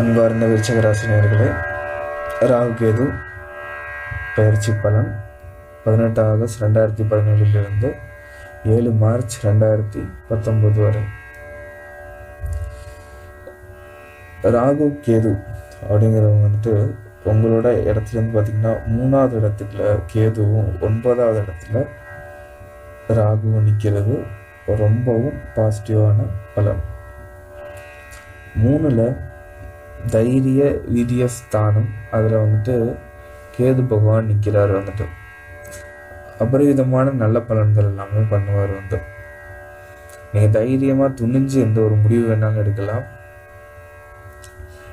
அன்பார்ந்த விருச்சகராசினியர்களே ராகு கேது பயிற்சி பலன் பதினெட்டு ஆகஸ்ட் ரெண்டாயிரத்தி பதினேழுலேருந்து ஏழு மார்ச் ரெண்டாயிரத்தி பத்தொன்பது வரை. ராகு கேது அப்படிங்கிறவங்க வந்துட்டு உங்களோட இடத்துலேருந்து பார்த்தீங்கன்னா மூணாவது இடத்துல கேதுவும் ஒன்பதாவது இடத்துல ராகுவும் நிற்கிறது ரொம்பவும் பாசிட்டிவான பலன். மூணில் தைரிய வீரிய ஸ்தானம். அதில் வந்துட்டு கேது பகவான் நிற்கிறார் வந்துட்டு. அபரிவிதமான நல்ல பலன்கள் எல்லாமே பண்ணுவார் வந்து. நீங்கள் தைரியமாக துணிஞ்சு எந்த ஒரு முடிவு வேணாலும் எடுக்கலாம்.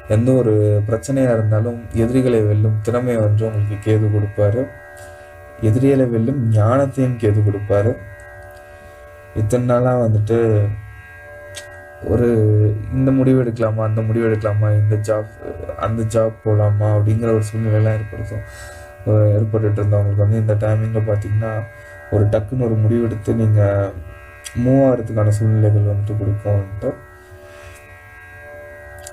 எந்த ஒரு பிரச்சனையாக இருந்தாலும் எதிரிகளை வெல்லும் திறமையை வந்து உங்களுக்கு கேது கொடுப்பாரு. எதிரிகளை வெல்லும் ஞானத்தையும் கேது கொடுப்பாரு. இத்தனை நாளாக வந்துட்டு ஒரு இந்த முடிவு எடுக்கலாமா அந்த முடிவு எடுக்கலாமா இந்த ஜாப் அந்த ஜாப் போகலாமா அப்படிங்கிற ஒரு சூழ்நிலையெல்லாம் ஏற்படுத்தும் ஏற்பட்டுட்டு இருந்தவங்களுக்கு வந்து இந்த டைமிங்கில் பார்த்தீங்கன்னா ஒரு டக்குன்னு ஒரு முடிவு எடுத்து நீங்கள் மூவ் ஆகிறதுக்கான சூழ்நிலைகள் வந்துட்டு கொடுக்கும்ன்ட்டு.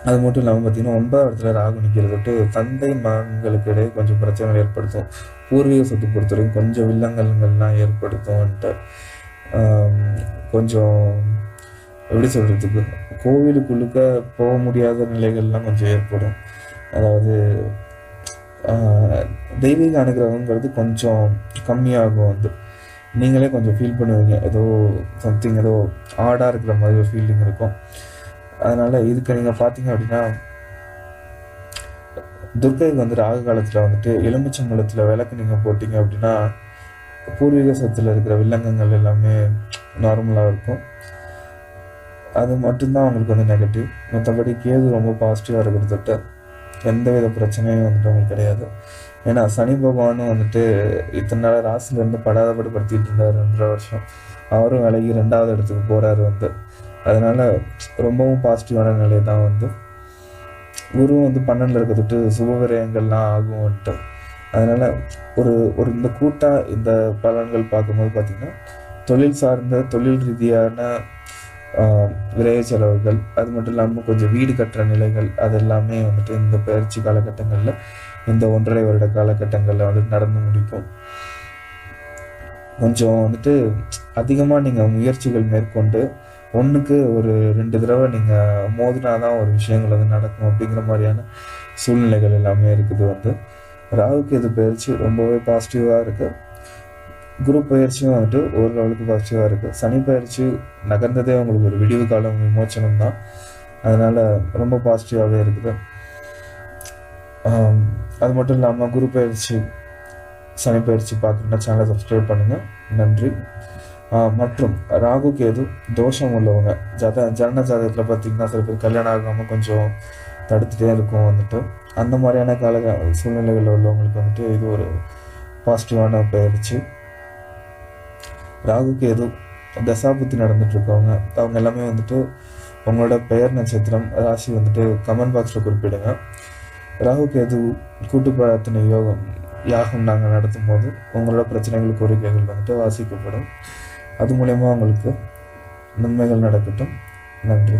அது மட்டும் இல்லாமல் பார்த்தீங்கன்னா ஒன்பதாம் இடத்துல ராகு நிற்கிறது விட்டு தந்தை மகன்களுக்கு இடையே கொஞ்சம் பிரச்சனைகள் ஏற்படுத்தும். பூர்வீக சொத்து பொறுத்தவரைக்கும் கொஞ்சம் வில்லங்கல்கள்லாம் ஏற்படுத்தும் வந்துட்டு கொஞ்சம் எப்படி சொல்கிறதுக்கு கோவிலுக்குள்ளுக்க போக முடியாத நிலைகள்லாம் கொஞ்சம் ஏற்படும். அதாவது தெய்வீக அனுகிரகங்கிறது கொஞ்சம் கம்மியாகும் வந்து. நீங்களே கொஞ்சம் ஃபீல் பண்ணுவீங்க. ஏதோ சம்திங் ஏதோ ஆடாக இருக்கிற மாதிரி ஒரு ஃபீலிங் இருக்கும். அதனால் இதுக்கு நீங்கள் பார்த்தீங்க அப்படின்னா துர்கைக்கு வந்து ராகு காலத்தில் வந்துட்டு எலுமிச்சம்பழத்தில் விளக்கு நீங்கள் போட்டிங்க அப்படின்னா பூர்வீக சத்தில் இருக்கிற வில்லங்கங்கள் எல்லாமே நார்மலாக இருக்கும். அது மட்டும்தான் அவங்களுக்கு வந்து நெகட்டிவ் மற்றபடி கேது ரொம்ப பாசிட்டிவாக இருக்கிறதுட்டு எந்த வித பிரச்சனையும் வந்துட்டு அவங்களுக்கு கிடையாது. ஏன்னா சனி பகவானும் வந்துட்டு இத்தனை நாள் ராசிலேருந்து படாதபடி படுத்திட்டு இருந்தார் ரெண்டரை வருஷம். அவரும் விலகி ரெண்டாவது இடத்துக்கு போகிறாரு வந்து. அதனால ரொம்பவும் பாசிட்டிவான நிலை தான் வந்து. குருவும் வந்து பன்னெண்டில் இருக்கிறதுட்டு சுபவிரயங்கள்லாம் ஆகும் வந்துட்டு. அதனால் ஒரு ஒரு இந்த கூட்டாக இந்த பலன்கள் பார்க்கும்போது பார்த்திங்கன்னா தொழில் சார்ந்த தொழில் ரீதியான விரய செலவுகள் அது மட்டும் இல்லாமல் கொஞ்சம் வீடு கட்டுற நிலைகள் அது எல்லாமே வந்துட்டு இந்த பயிற்சி காலகட்டங்களில் இந்த ஒன்றரை வருட காலகட்டங்களில் வந்துட்டு நடந்து முடிக்கும் கொஞ்சம் வந்துட்டு அதிகமாக நீங்கள் முயற்சிகள் மேற்கொண்டு ஒன்றுக்கு ஒரு ரெண்டு தடவை நீங்கள் மோதினா தான் ஒரு விஷயங்கள் வந்து நடக்கும் அப்படிங்கிற மாதிரியான சூழ்நிலைகள் எல்லாமே இருக்குது வந்து. ராகுக்கு இது பயிற்சி ரொம்பவே பாசிட்டிவாக இருக்குது குரு பயிற்சியும் வந்துட்டு ஒரு லெவலுக்கு பாசிட்டிவாக இருக்குது சனி பயிற்சி நகர்ந்ததே உங்களுக்கு ஒரு விடிவு காலம் விமோச்சனம் தான். அதனால் ரொம்ப பாசிட்டிவாகவே இருக்குது. அது மட்டும் இல்லாமல் குரு பயிற்சி சனி பயிற்சி பார்க்குறேன்னா சேனலை சப்ஸ்கிரைப் பண்ணுங்கள் நன்றி. மற்றும் ராகு கேது தோஷம் உள்ளவங்க ஜத ஜனன ஜாதகத்தில் பார்த்தீங்கன்னா சில பேர் கல்யாணம் ஆகாமல் கொஞ்சம் தடுத்துட்டே இருக்கும் வந்துட்டு. அந்த மாதிரியான கால சூழ்நிலைகளில் உள்ளவங்களுக்கு வந்துட்டு இது ஒரு பாசிட்டிவான பயிற்சி. ராகு கேது தசாபுத்தி நடந்துட்டுருக்கவங்க அவங்க எல்லாமே வந்துட்டு உங்களோட பெயர் நட்சத்திரம் ராசி வந்துட்டு கமெண்ட் பாக்ஸில் குறிப்பிடுங்க. ராகு கேது கூட்டு பிரார்த்தனை யோகம் யாகம் நாங்கள் நடத்தும் போது உங்களோட பிரச்சனைகள் கோரிக்கைகள் வந்துட்டு வாசிக்கப்படும். அது மூலயமா உங்களுக்கு நன்மைகள் நடக்கட்டும். நன்றி.